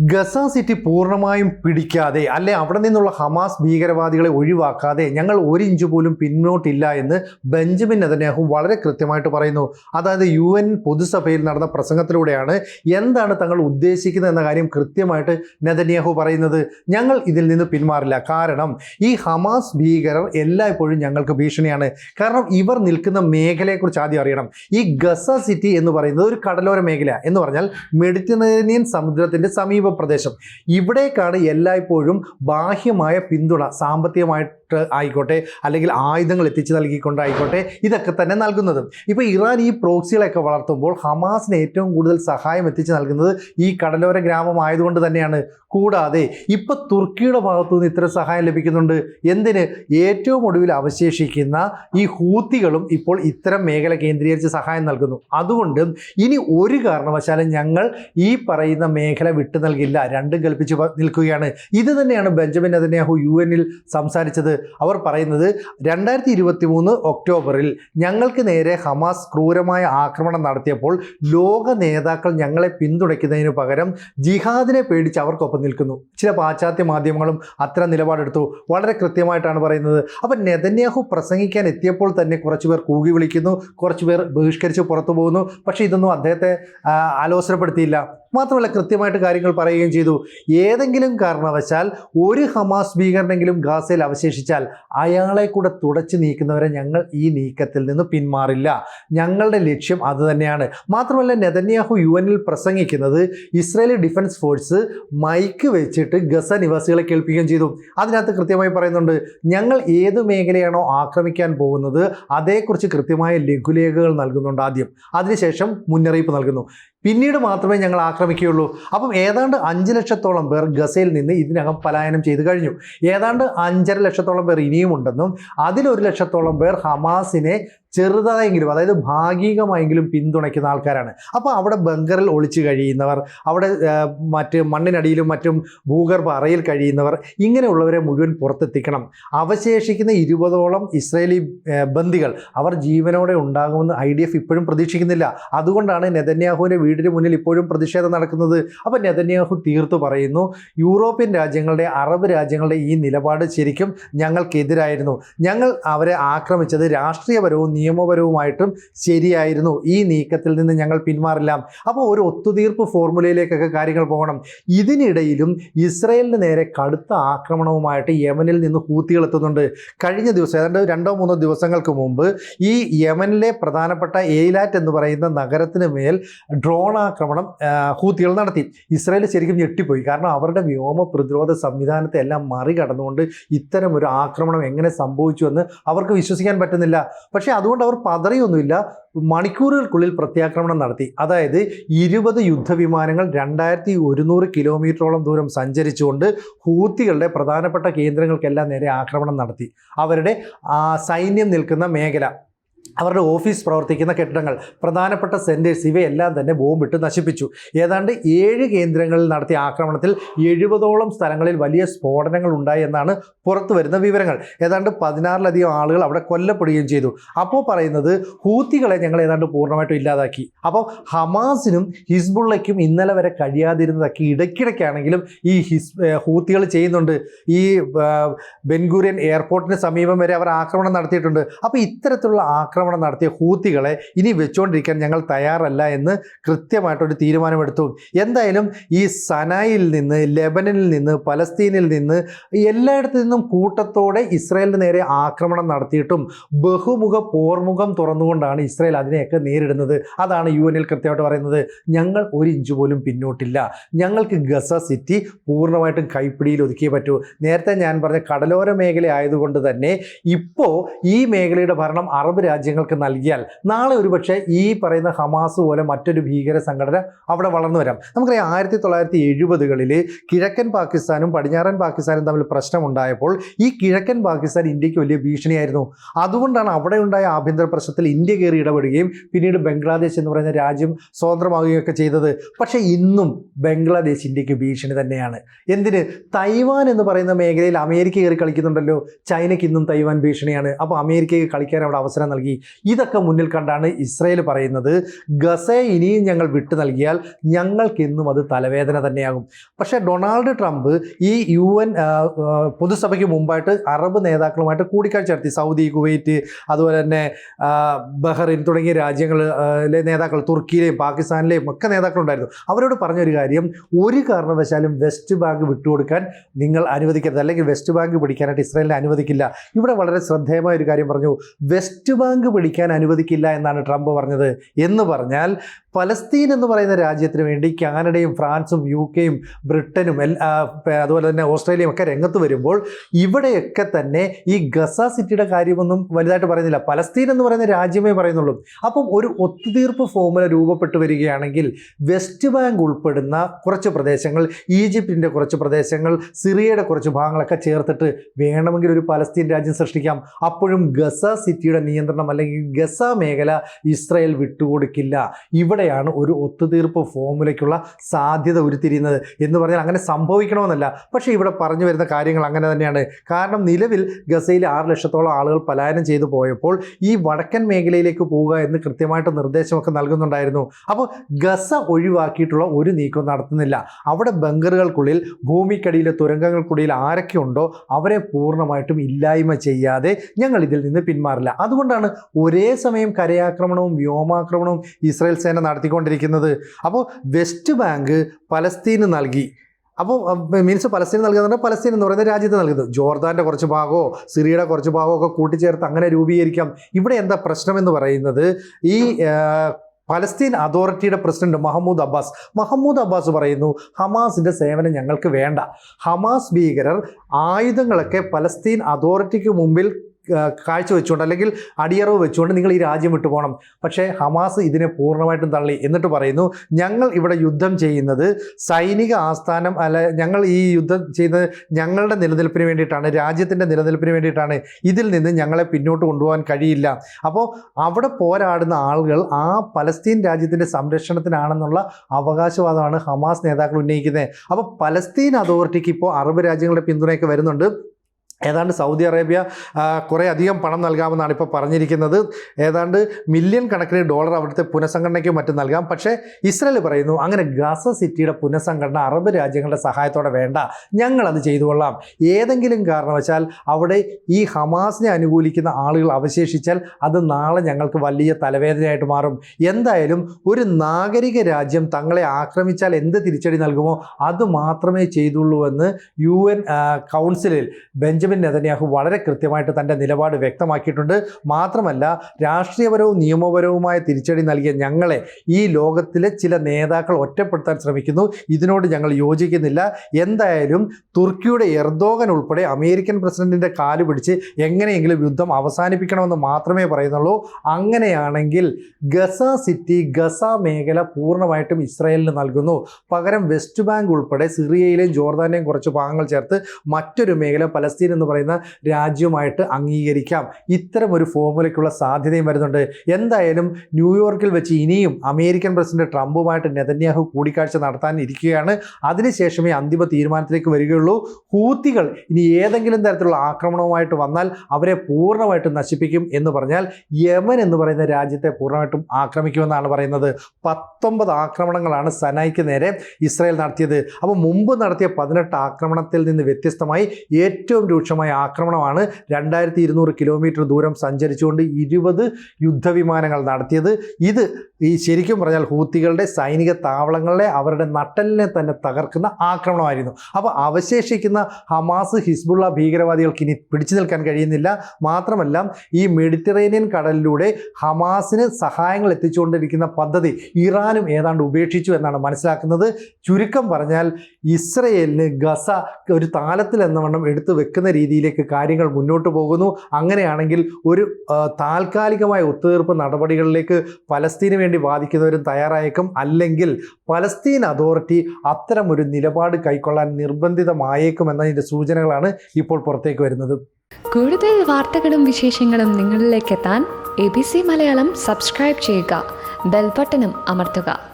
Gaza city പൂർണമായും പിടിക്കാതെ അല്ലെ അവിടെ നിന്നുള്ള ഹമാസ് ഭീകരവാദികളെ ഒഴിവാക്കാതെ ഞങ്ങൾ ഒരു ഇഞ്ച് പോലും പിന്നോട്ടില്ല എന്ന് ബെഞ്ചമിൻ നെതന്യാഹു വളരെ കൃത്യമായിട്ട് പറയുന്നു. അതായത് യു എൻ പൊതുസഭയിൽ നടന്ന പ്രസംഗത്തിലൂടെയാണ് എന്താണ് തങ്ങൾ ഉദ്ദേശിക്കുന്നത് എന്ന കാര്യം കൃത്യമായിട്ട് നെതന്യാഹു പറയുന്നത്. ഞങ്ങൾ ഇതിൽ നിന്ന് പിന്മാറില്ല. കാരണം ഈ ഹമാസ് ഭീകരർ എല്ലായ്പ്പോഴും ഞങ്ങൾക്ക് ഭീഷണിയാണ്. കാരണം ഇവർ നിൽക്കുന്ന മേഖലയെക്കുറിച്ച് ആദ്യം അറിയണം. ഈ ഗസ സിറ്റി എന്ന് പറയുന്നത് ഒരു കടലോര മേഖല എന്ന് പറഞ്ഞാൽ മെഡിറ്ററേനിയൻ സമുദ്രത്തിന്റെ സമീപ പ്രദേശം ഇവിടേക്കാണ് എല്ലായ്പ്പോഴും ബാഹ്യമായ പിന്തുണ സാമ്പത്തികമായിട്ട് ആയിക്കോട്ടെ അല്ലെങ്കിൽ ആയുധങ്ങൾ എത്തിച്ചു നൽകിക്കൊണ്ടായിക്കോട്ടെ ഇതൊക്കെ തന്നെ നൽകുന്നത്. ഇപ്പോൾ ഇറാൻ ഈ പ്രോക്സികളെയൊക്കെ വളർത്തുമ്പോൾ ഹമാസിന് ഏറ്റവും കൂടുതൽ സഹായം എത്തിച്ചു നൽകുന്നത് ഈ കടലോര ഗ്രാമമായതുകൊണ്ട് തന്നെയാണ്. കൂടാതെ ഇപ്പോൾ തുർക്കിയുടെ ഭാഗത്തു നിന്ന് ഇത്ര സഹായം ലഭിക്കുന്നുണ്ട്. എന്തിന്? ഏറ്റവും ഒടുവിൽ അവശേഷിക്കുന്ന ഈ ഹൂത്തികളും ഇപ്പോൾ ഇത്തരം മേഖല കേന്ദ്രീകരിച്ച് സഹായം നൽകുന്നു. അതുകൊണ്ട് ഇനി ഒരു കാരണവശാലും ഞങ്ങൾ ഈ പറയുന്ന മേഖല വിട്ടു നൽകില്ല. രണ്ടും കൽപ്പിച്ച് നിൽക്കുകയാണ്. ഇത് തന്നെയാണ് ബെഞ്ചമിൻ നെതന്യാഹു യു എന്നിൽ സംസാരിച്ചത്. അവർ പറയുന്നത് രണ്ടായിരത്തി ഇരുപത്തി മൂന്ന് ഒക്ടോബറിൽ ഞങ്ങൾക്ക് നേരെ ഹമാസ് ക്രൂരമായ ആക്രമണം നടത്തിയപ്പോൾ ലോക നേതാക്കൾ ഞങ്ങളെ പിന്തുണയ്ക്കുന്നതിന് പകരം ജിഹാദിനെ പേടിച്ച് അവർക്കൊപ്പം നിൽക്കുന്നു. ചില പാശ്ചാത്യ മാധ്യമങ്ങളും അത്തരം നിലപാടെടുത്തു. വളരെ കൃത്യമായിട്ടാണ് പറയുന്നത്. അപ്പം നെതന്യാഹു പ്രസംഗിക്കാൻ എത്തിയപ്പോൾ തന്നെ കുറച്ച് പേർ കൂകി വിളിക്കുന്നു കുറച്ച് പേർ ബഹിഷ്കരിച്ച് പുറത്തു പോകുന്നു. പക്ഷേ ഇതൊന്നും അദ്ദേഹത്തെ ആലോചനപ്പെടുത്തിയില്ല. മാത്രമല്ല കൃത്യമായിട്ട് കാര്യങ്ങൾ പറയുകയും ചെയ്തു. ഏതെങ്കിലും കാരണവശാൽ ഒരു ഹമാസ് ഭീകരനെങ്കിലും ഗാസയിൽ അവശേഷിച്ചാൽ അയാളെ കൂടെ തുടച്ചു നീക്കുന്നവരെ ഞങ്ങൾ ഈ നീക്കത്തിൽ നിന്ന് പിന്മാറില്ല. ഞങ്ങളുടെ ലക്ഷ്യം അതുതന്നെയാണ് മാത്രമല്ല നെതന്യാഹു യു എനിൽ പ്രസംഗിക്കുന്നത് ഇസ്രായേലി ഡിഫൻസ് ഫോഴ്സ് മൈക്ക് വെച്ചിട്ട് ഗസ നിവാസികളെ കേൾപ്പിക്കുകയും ചെയ്തു. അതിനകത്ത് കൃത്യമായി പറയുന്നുണ്ട് ഞങ്ങൾ ഏത് മേഖലയാണോ ആക്രമിക്കാൻ പോകുന്നത് അതേക്കുറിച്ച് കൃത്യമായ ലഘുലേഖകൾ നൽകുന്നുണ്ട് ആദ്യം. അതിനുശേഷം മുന്നറിയിപ്പ് നൽകുന്നു. പിന്നീട് മാത്രമേ ഞങ്ങൾ ആക്രമിക്കുകയുള്ളൂ. അപ്പം ഏതാണ്ട് അഞ്ച് ലക്ഷത്തോളം പേർ ഗസയിൽ നിന്ന് ഇതിനകം പലായനം ചെയ്തു കഴിഞ്ഞു. ഏതാണ്ട് അഞ്ചര ലക്ഷത്തോളം പേർ ഇനിയും ഉണ്ടെന്നും അതിലൊരു ലക്ഷത്തോളം പേർ ഹമാസിനെ ചെറുതായെങ്കിലും അതായത് ഭാഗികമായെങ്കിലും പിന്തുണയ്ക്കുന്ന ആൾക്കാരാണ്. അപ്പോൾ അവിടെ ബങ്കറിൽ ഒളിച്ചു കഴിയുന്നവർ അവിടെ മറ്റ് മണ്ണിനടിയിലും മറ്റും ഭൂഗർഭ അറയിൽ കഴിയുന്നവർ ഇങ്ങനെയുള്ളവരെ മുഴുവൻ പുറത്തെത്തിക്കണം. അവശേഷിക്കുന്ന ഇരുപതോളം ഇസ്രയേലി ബന്ദികൾ അവർ ജീവനോടെ ഉണ്ടാകുമെന്ന് ഐ ഡി എഫ് ഇപ്പോഴും പ്രതീക്ഷിക്കുന്നില്ല. അതുകൊണ്ടാണ് നെതന്യാഹുവിന്റെ വീടിന് മുന്നിൽ ഇപ്പോഴും പ്രതിഷേധം നടക്കുന്നത്. അപ്പോൾ നെതന്യാഹു തീർത്തു പറയുന്നു യൂറോപ്യൻ രാജ്യങ്ങളുടെ അറബ് രാജ്യങ്ങളുടെ ഈ നിലപാട് ശരിക്കും ഞങ്ങൾക്കെതിരായിരുന്നു. ഞങ്ങൾ അവരെ ആക്രമിച്ചത് രാഷ്ട്രീയപരവും നിയമപരവുമായിട്ടും ശരിയായിരുന്നു. ഈ നീക്കത്തിൽ നിന്ന് ഞങ്ങൾ പിന്മാറില്ല. അപ്പോൾ ഒരു ഒത്തുതീർപ്പ് ഫോർമുലയിലേക്കൊക്കെ കാര്യങ്ങൾ പോകണം. ഇതിനിടയിലും ഇസ്രയേലിന് നേരെ കടുത്ത ആക്രമണവുമായിട്ട് യമനിൽ നിന്ന് ഹൂത്തികൾ എത്തുന്നുണ്ട്. കഴിഞ്ഞ ദിവസം ഏതാണ്ട് രണ്ടോ മൂന്നോ ദിവസങ്ങൾക്ക് മുമ്പ് ഈ യമനിലെ പ്രധാനപ്പെട്ട എയിലാറ്റ് എന്ന് പറയുന്ന നഗരത്തിന് മേൽ ഡ്രോൺ ആക്രമണം ഹൂത്തികൾ നടത്തി. ഇസ്രായേൽ ശരിക്കും ഞെട്ടിപ്പോയി. കാരണം അവരുടെ വ്യോമ പ്രതിരോധ സംവിധാനത്തെ എല്ലാം മറികടന്നുകൊണ്ട് ഇത്തരം ഒരു ആക്രമണം എങ്ങനെ സംഭവിച്ചു എന്ന് അവർക്ക് വിശ്വസിക്കാൻ പറ്റുന്നില്ല. പക്ഷേ അതുകൊണ്ട് അവർ പതറിയൊന്നുമില്ല. മണിക്കൂറുകൾക്കുള്ളിൽ പ്രത്യാക്രമണം നടത്തി. അതായത് ഇരുപത് യുദ്ധവിമാനങ്ങൾ രണ്ടായിരത്തി ഒരുന്നൂറ് കിലോമീറ്ററോളം ദൂരം സഞ്ചരിച്ചുകൊണ്ട് ഹൂത്തികളുടെ പ്രധാനപ്പെട്ട കേന്ദ്രങ്ങൾക്കെല്ലാം നേരെ ആക്രമണം നടത്തി. അവരുടെ സൈന്യം നിൽക്കുന്ന മേഖല. അവരുടെ ഓഫീസ് പ്രവർത്തിക്കുന്ന കെട്ടിടങ്ങൾ. പ്രധാനപ്പെട്ട സെന്റേഴ്സ് ഇവയെല്ലാം തന്നെ ബോംബിട്ട് നശിപ്പിച്ചു. ഏതാണ്ട് ഏഴ് കേന്ദ്രങ്ങളിൽ നടത്തിയ ആക്രമണത്തിൽ എഴുപതോളം സ്ഥലങ്ങളിൽ വലിയ സ്ഫോടനങ്ങൾ ഉണ്ടായി എന്നാണ് പുറത്തു വരുന്ന വിവരങ്ങൾ. ഏതാണ്ട് പതിനാറിലധികം ആളുകൾ അവിടെ കൊല്ലപ്പെടുകയും ചെയ്തു. അപ്പോൾ പറയുന്നത് ഹൂത്തികളെ ഞങ്ങൾ ഏതാണ്ട് പൂർണമായിട്ടും ഇല്ലാതാക്കി. അപ്പോൾ ഹമാസിനും ഹിസ്ബുള്ളയ്ക്കും ഇന്നലെ വരെ കഴിയാതിരുന്നതൊക്കെ ഇടയ്ക്കിടയ്ക്കാണെങ്കിലും ഈ ഹിസ് ഹൂത്തികൾ ചെയ്യുന്നുണ്ട്. ഈ ബെൻഗൂരിയൻ എയർപോർട്ടിന് സമീപം വരെ അവർ ആക്രമണം നടത്തിയിട്ടുണ്ട്. അപ്പോൾ ഇത്തരത്തിലുള്ള ആക്രമണം നടത്തിയ ഹൂത്തികളെ ഇനി വെച്ചുകൊണ്ടിരിക്കാൻ ഞങ്ങൾ തയ്യാറല്ല എന്ന് കൃത്യമായിട്ടൊരു തീരുമാനമെടുത്തു. എന്തായാലും ഈ സനായിൽ നിന്ന് ലെബനനിൽ നിന്ന് പലസ്തീനിൽ നിന്ന് എല്ലായിടത്തു നിന്നും കൂട്ടത്തോടെ ഇസ്രായേലിന് നേരെ ആക്രമണം നടത്തിയിട്ടും ബഹുമുഖ പോർമുഖം തുറന്നുകൊണ്ടാണ് ഇസ്രായേൽ അതിനെയൊക്കെ നേരിടുന്നത്. അതാണ് യു എനിൽ കൃത്യമായിട്ട് പറയുന്നത്. ഞങ്ങൾ ഒരു ഇഞ്ച് പോലും പിന്നോട്ടില്ല. ഞങ്ങൾക്ക് ഗസ സിറ്റി പൂർണമായിട്ടും കൈപ്പിടിയിൽ ഒതുക്കിയേ പറ്റൂ. നേരത്തെ ഞാൻ പറഞ്ഞ കടലോര മേഖല ആയതുകൊണ്ട് തന്നെ ഇപ്പോൾ ഈ മേഖലയുടെ ഭരണം അറബ് രാജ്യങ്ങൾക്ക് നൽകിയാൽ നാളെ ഒരുപക്ഷെ ഈ പറയുന്ന ഹമാസ് പോലെ മറ്റൊരു ഭീകര സംഘടന അവിടെ വളർന്നു വരാം. നമുക്കറിയാം ആയിരത്തി തൊള്ളായിരത്തി എഴുപതുകളിൽ കിഴക്കൻ പാകിസ്ഥാനും പടിഞ്ഞാറൻ പാകിസ്ഥാനും തമ്മിൽ പ്രശ്നമുണ്ടായപ്പോൾ ഈ കിഴക്കൻ പാകിസ്ഥാൻ ഇന്ത്യയ്ക്ക് വലിയ ഭീഷണിയായിരുന്നു. അതുകൊണ്ടാണ് അവിടെ ഉണ്ടായ ആഭ്യന്തര പ്രശ്നത്തിൽ ഇന്ത്യ കയറി ഇടപെടുകയും പിന്നീട് ബംഗ്ലാദേശ് എന്ന് പറയുന്ന രാജ്യം സ്വതന്ത്രമാവുകയൊക്കെ ചെയ്തത്. പക്ഷേ ഇന്നും ബംഗ്ലാദേശ് ഇന്ത്യയ്ക്ക് ഭീഷണി തന്നെയാണ്. എന്തിന്? തൈവാൻ എന്ന് പറയുന്ന മേഖലയിൽ അമേരിക്ക കയറി കളിക്കുന്നുണ്ടല്ലോ. ചൈനയ്ക്ക് ഇന്നും തൈവാൻ ഭീഷണിയാണ്. അപ്പോൾ അമേരിക്കയ്ക്ക് കളിക്കാൻ അവിടെ അവസരം നൽകി. ഇതൊക്കെ മുന്നിൽ കണ്ടാണ് ഇസ്രയേൽ പറയുന്നത് ഗസയെ ഇനിയും ഞങ്ങൾ വിട്ടു നൽകിയാൽ ഞങ്ങൾക്കെന്നും അത് തലവേദന തന്നെയാകും. പക്ഷേ ഡൊണാൾഡ് ട്രംപ് ഈ യു എൻ പൊതുസഭയ്ക്ക് മുമ്പായിട്ട് അറബ് നേതാക്കളുമായിട്ട് കൂടിക്കാഴ്ച നടത്തി. സൗദി കുവൈറ്റ് അതുപോലെ തന്നെ ബഹ്റിൻ തുടങ്ങിയ രാജ്യങ്ങളിലെ നേതാക്കൾ തുർക്കിയിലെയും പാകിസ്ഥാനിലെയും ഒക്കെ നേതാക്കളുണ്ടായിരുന്നു. അവരോട് പറഞ്ഞൊരു കാര്യം ഒരു കാരണവശാലും വെസ്റ്റ് ബാങ്ക് വിട്ടുകൊടുക്കാൻ നിങ്ങൾ അനുവദിക്കരുത്. അല്ലെങ്കിൽ വെസ്റ്റ് ബാങ്ക് പിടിക്കാനായിട്ട് ഇസ്രായേലിനെ അനുവദിക്കില്ല. ഇവിടെ വളരെ ശ്രദ്ധേയമായ ഒരു കാര്യം പറഞ്ഞു. വെസ്റ്റ് ബാങ്ക് പിടിക്കാൻ അനുവദിക്കില്ല എന്നാണ് ട്രംപ് പറഞ്ഞത് എന്ന് പറഞ്ഞാൽ പലസ്തീൻ എന്ന് പറയുന്ന രാജ്യത്തിന് വേണ്ടി കാനഡയും ഫ്രാൻസും യു കെയും ബ്രിട്ടനും എല്ലാ അതുപോലെ തന്നെ ഓസ്ട്രേലിയയും ഒക്കെ രംഗത്ത് വരുമ്പോൾ ഇവിടെയൊക്കെ തന്നെ ഈ ഗസ സിറ്റിയുടെ കാര്യമൊന്നും വലുതായിട്ട് പറയുന്നില്ല. പലസ്തീൻ എന്ന് പറയുന്ന രാജ്യമേ പറയുന്നുള്ളൂ. അപ്പം ഒരു ഒത്തുതീർപ്പ് ഫോമുല രൂപപ്പെട്ടു വരികയാണെങ്കിൽ വെസ്റ്റ് ബാങ്ക് ഉൾപ്പെടുന്ന കുറച്ച് പ്രദേശങ്ങൾ ഈജിപ്തിന്റെ കുറച്ച് പ്രദേശങ്ങൾ സിറിയയുടെ കുറച്ച് ഭാഗങ്ങളൊക്കെ ചേർത്തിട്ട് വേണമെങ്കിൽ ഒരു പലസ്തീൻ രാജ്യം സൃഷ്ടിക്കാം. അപ്പോഴും ഗസ സിറ്റിയുടെ നിയന്ത്രണം അല്ലെങ്കിൽ ഗസ മേഖല ഇസ്രായേൽ വിട്ടുകൊടുക്കില്ല. ഇവിടെയാണ് ഒരു ഒത്തുതീർപ്പ് ഫോമുലയ്ക്കുള്ള സാധ്യത ഉരുത്തിരിയുന്നത് എന്ന് പറഞ്ഞാൽ അങ്ങനെ സംഭവിക്കണമെന്നല്ല. പക്ഷേ ഇവിടെ പറഞ്ഞു വരുന്ന കാര്യങ്ങൾ അങ്ങനെ തന്നെയാണ്. കാരണം നിലവിൽ ഗസയിൽ ആറ് ലക്ഷത്തോളം ആളുകൾ പലായനം ചെയ്തു പോയപ്പോൾ ഈ വടക്കൻ മേഖലയിലേക്ക് പോവുക എന്ന് കൃത്യമായിട്ട് നിർദ്ദേശമൊക്കെ നൽകുന്നുണ്ടായിരുന്നു. അപ്പോൾ ഗസ ഒഴിവാക്കിയിട്ടുള്ള ഒരു നീക്കം നടത്തുന്നില്ല. അവിടെ ബങ്കറുകൾക്കുള്ളിൽ ഭൂമിക്കടിയിലെ തുരങ്കങ്ങൾക്കുള്ളിൽ ആരൊക്കെ ഉണ്ടോ അവരെ പൂർണമായിട്ടും ഇല്ലായ്മ ചെയ്യാതെ ഞങ്ങൾ ഇതിൽ നിന്ന് പിന്മാറില്ല. അതുകൊണ്ടാണ് ഒരേ സമയം കരയാക്രമണവും വ്യോമാക്രമണവും ഇസ്രായേൽ സേന നടത്തിക്കൊണ്ടിരിക്കുന്നത്. അപ്പോൾ വെസ്റ്റ് ബാങ്ക് പലസ്തീന് നൽകി. അപ്പോൾ മീൻസ് പലസ്തീൻ നൽകുന്നുണ്ട് പലസ്തീൻ എന്ന് പറയുന്ന രാജ്യത്ത് നൽകുന്നത്. ജോർദാന്റെ കുറച്ച് ഭാഗമോ സിറിയയുടെ കുറച്ച് ഭാഗമോ ഒക്കെ കൂട്ടിച്ചേർത്ത് അങ്ങനെ രൂപീകരിക്കാം. ഇവിടെ എന്താ പ്രശ്നം എന്ന് പറയുന്നത്? ഈ പലസ്തീൻ അതോറിറ്റിയുടെ president Mahmoud Abbas. Mahmoud Abbas പറയുന്നു ഹമാസിന്റെ സേവനം ഞങ്ങൾക്ക് വേണ്ട. ഹമാസ് ഭീകരർ ആയുധങ്ങളൊക്കെ പലസ്തീൻ അതോറിറ്റിക്ക് മുമ്പിൽ കാഴ്ചവെച്ചുകൊണ്ട് അല്ലെങ്കിൽ അടിയറവ് വെച്ചുകൊണ്ട് നിങ്ങൾ ഈ രാജ്യം വിട്ടു പോകണം. പക്ഷേ ഹമാസ് ഇതിനെ പൂർണമായിട്ടും തള്ളി. എന്നിട്ട് പറയുന്നു ഞങ്ങൾ ഇവിടെ യുദ്ധം ചെയ്യുന്നത് സൈനിക ആസ്ഥാനം അല്ല ഞങ്ങൾ ഈ യുദ്ധം ചെയ്യുന്നത് ഞങ്ങളുടെ നിലനിൽപ്പിന് വേണ്ടിയിട്ടാണ് രാജ്യത്തിന്റെ നിലനിൽപ്പിന് വേണ്ടിയിട്ടാണ്. ഇതിൽ നിന്ന് ഞങ്ങളെ പിന്നോട്ട് കൊണ്ടുപോകാൻ കഴിയില്ല. അപ്പോൾ അവിടെ പോരാടുന്ന ആളുകൾ ആ പലസ്തീൻ രാജ്യത്തിന്റെ സംരക്ഷണത്തിനാണെന്നുള്ള അവകാശവാദമാണ് ഹമാസ് നേതാക്കൾ ഉന്നയിക്കുന്നത്. അപ്പോൾ പലസ്തീൻ അതോറിറ്റിക്ക് ഇപ്പോൾ അറബ് രാജ്യങ്ങളുടെ പിന്തുണയൊക്കെ വരുന്നുണ്ട്. ഏതാണ്ട് സൗദി അറേബ്യ കുറേ അധികം പണം നൽകാമെന്നാണ് ഇപ്പോൾ പറഞ്ഞിരിക്കുന്നത്. ഏതാണ്ട് മില്യൺ കണക്കിന് ഡോളർ അവിടുത്തെ പുനഃസംഘടനയ്ക്ക് മറ്റും നൽകാം. പക്ഷേ ഇസ്രയേൽ പറയുന്നു അങ്ങനെ ഗസ സിറ്റിയുടെ പുനഃസംഘടന അറബ് രാജ്യങ്ങളുടെ സഹായത്തോടെ വേണ്ട. ഞങ്ങളത് ചെയ്തുകൊള്ളാം. ഏതെങ്കിലും കാരണവശാൽ അവിടെ ഈ ഹമാസിനെ അനുകൂലിക്കുന്ന ആളുകൾ അവശേഷിച്ചാൽ അത് നാളെ ഞങ്ങൾക്ക് വലിയ തലവേദനയായിട്ട് മാറും. എന്തായാലും ഒരു നാഗരിക രാജ്യം തങ്ങളെ ആക്രമിച്ചാൽ എന്ത് തിരിച്ചടി നൽകുമോ അത് മാത്രമേ ചെയ്തുള്ളൂ എന്ന് യു എൻ കൗൺസിലിൽ ബെഞ്ചമിൻ നെതന്യാഹു വളരെ കൃത്യമായിട്ട് തന്റെ നിലപാട് വ്യക്തമാക്കിയിട്ടുണ്ട്. മാത്രമല്ല രാഷ്ട്രീയപരവും നിയമപരവുമായ തിരിച്ചടി നൽകിയ ഞങ്ങളെ ഈ ലോകത്തിലെ ചില നേതാക്കൾ ഒറ്റപ്പെടുത്താൻ ശ്രമിക്കുന്നു. ഇതിനോട് ഞങ്ങൾ യോജിക്കുന്നില്ല. എന്തായാലും തുർക്കിയുടെ എർദോഗൻ ഉൾപ്പെടെ അമേരിക്കൻ പ്രസിഡന്റിന്റെ കാൽ പിടിച്ച് എങ്ങനെയെങ്കിലും യുദ്ധം അവസാനിപ്പിക്കണമെന്ന് മാത്രമേ പറയുന്നുള്ളൂ. അങ്ങനെയാണെങ്കിൽ ഗസ സിറ്റി ഗസ മേഖല പൂർണമായിട്ടും ഇസ്രായേലിന് നൽകുന്നു. പകരം വെസ്റ്റ് ബാങ്ക് ഉൾപ്പെടെ സിറിയയിലെയും ജോർദാനിലെയും കുറച്ച് ഭാഗങ്ങൾ ചേർത്ത് മറ്റൊരു മേഖല പലസ്തീൻ എന്ന് പറയുന്ന രാജ്യവുമായിട്ട് അംഗീകരിക്കാം. ഇത്തരം ഒരു ഫോർമുലയ്ക്കുള്ള സാധ്യതയും വരുന്നുണ്ട്. എന്തായാലും ന്യൂയോർക്കിൽ വെച്ച് ഇനിയും അമേരിക്കൻ പ്രസിഡന്റ് ട്രംപുമായിട്ട് നെതന്യാഹു കൂടിക്കാഴ്ച നടത്താൻ ഇരിക്കുകയാണ്. അതിനുശേഷമേ അന്തിമ തീരുമാനത്തിലേക്ക് വരികയുള്ളൂ. ഹൂത്തികൾ ഇനി ഏതെങ്കിലും തരത്തിലുള്ള ആക്രമണവുമായിട്ട് വന്നാൽ അവരെ പൂർണമായിട്ടും നശിപ്പിക്കും എന്ന് പറഞ്ഞാൽ യമൻ എന്ന് പറയുന്ന രാജ്യത്തെ പൂർണമായിട്ടും ആക്രമിക്കുമെന്നാണ് പറയുന്നത്. പത്തൊമ്പത് ആക്രമണങ്ങളാണ് സനായിക്ക് നേരെ ഇസ്രായേൽ നടത്തിയത്. അപ്പോൾ മുമ്പ് നടത്തിയ പതിനെട്ട് ആക്രമണത്തിൽ നിന്ന് വ്യത്യസ്തമായി ഏറ്റവും രൂക്ഷമായ ആക്രമണമാണ് രണ്ടായിരത്തി ഇരുന്നൂറ് കിലോമീറ്റർ ദൂരം സഞ്ചരിച്ചുകൊണ്ട് ഇരുപത് യുദ്ധവിമാനങ്ങൾ നടത്തിയത്. ഇത് ഈ ശരിക്കും പറഞ്ഞാൽ ഹൂത്തികളുടെ സൈനിക താവളങ്ങളെ അവരുടെ നട്ടലിനെ തന്നെ തകർക്കുന്ന ആക്രമണമായിരുന്നു. അപ്പോൾ അവശേഷിക്കുന്ന ഹമാസ് ഹിസ്ബുള്ള ഭീകരവാദികൾക്ക് ഇനി പിടിച്ചു നിൽക്കാൻ കഴിയുന്നില്ല. മാത്രമല്ല ഈ മെഡിറ്ററേനിയൻ കടലിലൂടെ ഹമാസിന് സഹായങ്ങൾ എത്തിച്ചുകൊണ്ടിരിക്കുന്ന പദ്ധതി ഇറാനും ഏതാണ്ട് ഉപേക്ഷിച്ചു എന്നാണ് മനസ്സിലാക്കുന്നത്. ചുരുക്കം പറഞ്ഞാൽ ഇസ്രയേലിന് ഗസ ഒരു താലത്തിൽ എന്നവണ്ണം എടുത്തു വെക്കുന്ന രീതിയിലേക്ക് കാര്യങ്ങൾ മുന്നോട്ട് പോകുന്നു. അങ്ങനെയാണെങ്കിൽ ഒരു താൽക്കാലികമായ ഒത്തുതീർപ്പ് നടപടികളിലേക്ക് പലസ്തീന് വേണ്ടി വാദിക്കുന്നവരും തയ്യാറായേക്കും. അല്ലെങ്കിൽ പലസ്തീൻ അതോറിറ്റി അത്തരം ഒരു നിലപാട് കൈക്കൊള്ളാൻ നിർബന്ധിതമായേക്കും എന്നതിന്റെ സൂചനകളാണ് ഇപ്പോൾ പുറത്തേക്ക് വരുന്നത്. കൂടുതൽ വാർത്തകളും വിശേഷങ്ങളും നിങ്ങളിലേക്ക് എത്താൻ A B C Malayalam subscribe ചെയ്യുക. ബെൽബട്ടനും അമർത്തുക.